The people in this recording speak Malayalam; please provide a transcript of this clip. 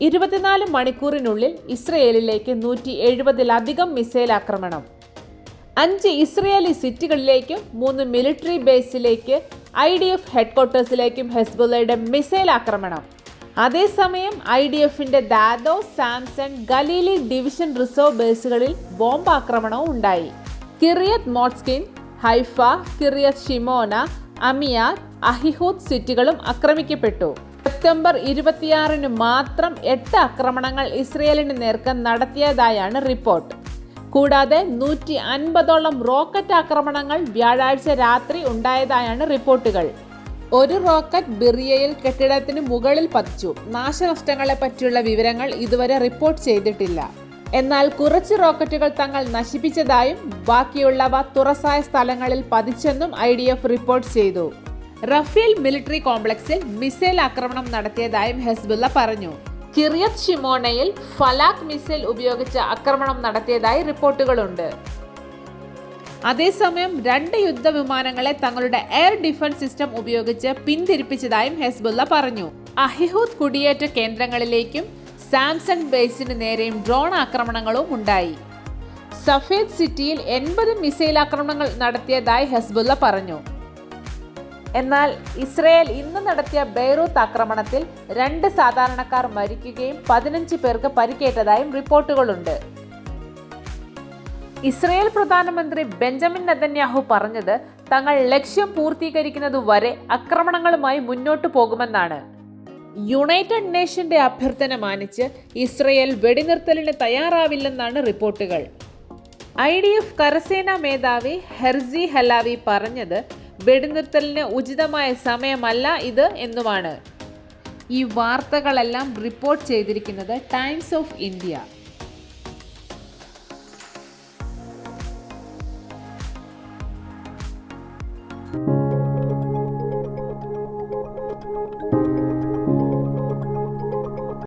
ഇരുപത്തിനാല് മണിക്കൂറിനുള്ളിൽ ഇസ്രയേലിലേക്ക് നൂറ്റി എഴുപതിലധികം മിസൈൽ ആക്രമണം. അഞ്ച് ഇസ്രയേലി സിറ്റികളിലേക്കും മൂന്ന് മിലിറ്ററി ബേസിലേക്ക് ഐ ഡി എഫ് ഹെഡ്ക്വാർട്ടേഴ്സിലേക്കും ഹെസ്ബുള്ളയുടെ മിസൈൽ ആക്രമണം. അതേസമയം ഐ ഡി എഫിന്റെ Dado Samson Galilee division reserve ബേസുകളിൽ bomb ആക്രമണവും ഉണ്ടായി. കിറിയത് മോട്സ്കിൻ ഹൈഫ കിറിയത് ഷിമോന അമിയാർ അഹിഹൂദ് സിറ്റികളും ആക്രമിക്കപ്പെട്ടു. സെപ്റ്റംബർ ഇരുപത്തിയാറിന് മാത്രം എട്ട് ആക്രമണങ്ങൾ ഇസ്രയേലിന് നേർക്ക് നടത്തിയതായാണ് റിപ്പോർട്ട്. കൂടാതെ നൂറ്റി അൻപതോളം റോക്കറ്റ് ആക്രമണങ്ങൾ വ്യാഴാഴ്ച രാത്രി ഉണ്ടായതായാണ് റിപ്പോർട്ടുകൾ. ഒരു റോക്കറ്റ് ബിറിയയിൽ കെട്ടിടത്തിന് മുകളിൽ പതിച്ചു. നാശനഷ്ടങ്ങളെ പറ്റിയുള്ള വിവരങ്ങൾ ഇതുവരെ റിപ്പോർട്ട് ചെയ്തിട്ടില്ല. എന്നാൽ കുറച്ച് റോക്കറ്റുകൾ തങ്ങൾ നശിപ്പിച്ചതായും ബാക്കിയുള്ളവ തുറസായ സ്ഥലങ്ങളിൽ പതിച്ചെന്നും ഐ റിപ്പോർട്ട് ചെയ്തു. റഫേൽ മിലിറ്ററി കോംപ്ലക്സിൽ മിസൈൽ ആക്രമണം നടത്തിയതായും ഹെസ്ബുല്ല പറഞ്ഞു. കിറിയത് ഷിമോണയിൽ ഫലാഖ് മിസൈൽ ഉപയോഗിച്ച് ആക്രമണം നടത്തിയതായി റിപ്പോർട്ടുകളുണ്ട്. അതേസമയം രണ്ട് യുദ്ധവിമാനങ്ങളെ തങ്ങളുടെ എയർ ഡിഫൻസ് സിസ്റ്റം ഉപയോഗിച്ച് പിന്തിരിപ്പിച്ചതായും ഹെസ്ബുല്ല പറഞ്ഞു. അഹിഹൂദ് കുടിയേറ്റ കേന്ദ്രങ്ങളിലേക്കും സാംസങ് ബേസിന് നേരെയും ഡ്രോൺ ആക്രമണങ്ങളും ഉണ്ടായി. സഫേദ് സിറ്റിയിൽ എൺപത് മിസൈൽ ആക്രമണങ്ങൾ നടത്തിയതായി ഹെസ്ബുല്ല പറഞ്ഞു. എന്നാൽ ഇസ്രയേൽ ഇന്ന് നടത്തിയ ബെയ്റൂത്ത് ആക്രമണത്തിൽ രണ്ട് സാധാരണക്കാർ മരിക്കുകയും പതിനഞ്ച് പേർക്ക് പരിക്കേറ്റതായും റിപ്പോർട്ടുകളുണ്ട്. ഇസ്രയേൽ പ്രധാനമന്ത്രി ബെഞ്ചമിൻ നെതന്യാഹു പറഞ്ഞത് തങ്ങൾ ലക്ഷ്യം പൂർത്തീകരിക്കുന്നതുവരെ ആക്രമണങ്ങളുമായി മുന്നോട്ടു പോകുമെന്നാണ്. യുണൈറ്റഡ് നേഷന്റെ അഭ്യർത്ഥന മാനിച്ച് ഇസ്രയേൽ വെടിനിർത്തലിന് തയ്യാറാവില്ലെന്നാണ് റിപ്പോർട്ടുകൾ. ഐ ഡി എഫ് കരസേനാ മേധാവി ഹെർസി ഹലാവി പറഞ്ഞത് വെടിനിർത്തലിന് ഉചിതമായ സമയമല്ല ഇത് എന്നുമാണ്. ഈ വാർത്തകളെല്ലാം റിപ്പോർട്ട് ചെയ്തിരിക്കുന്നത് ടൈംസ് ഓഫ് ഇന്ത്യ.